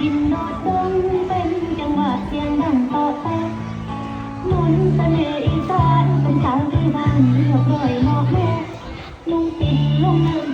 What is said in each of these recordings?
ดินโนดดงเป็นจังหวะเสียงดังต่อแตะมนเสน่ห์อีเป็นสาวที่บ้านี่บอยเหมาะแม่ลุงติดลง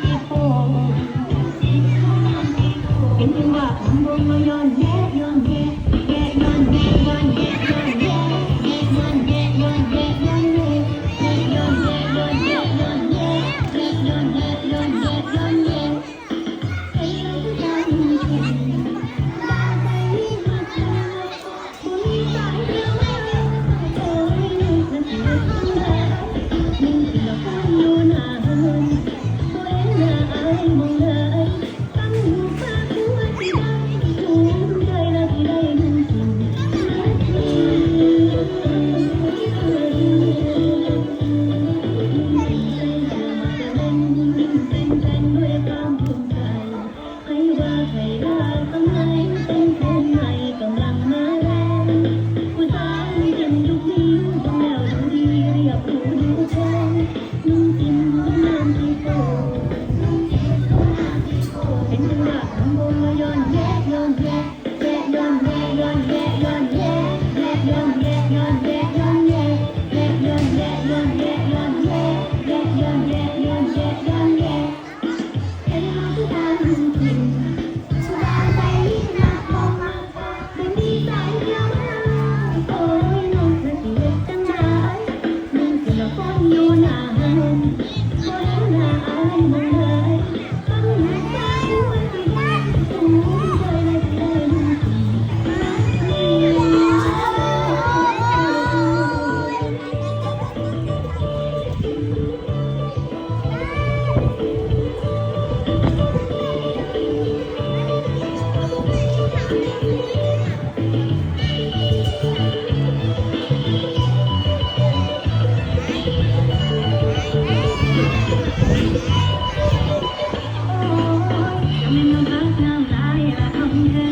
Yeah.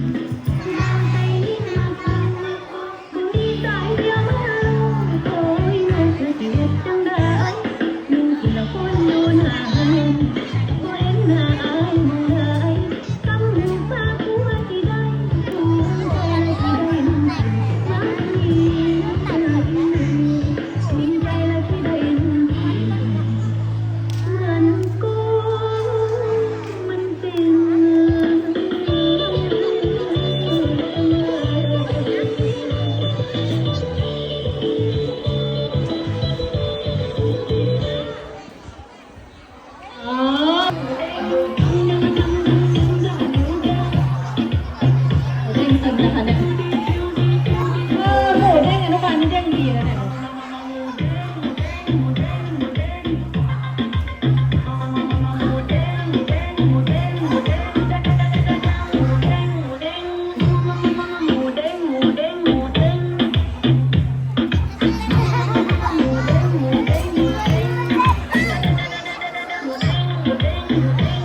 아 you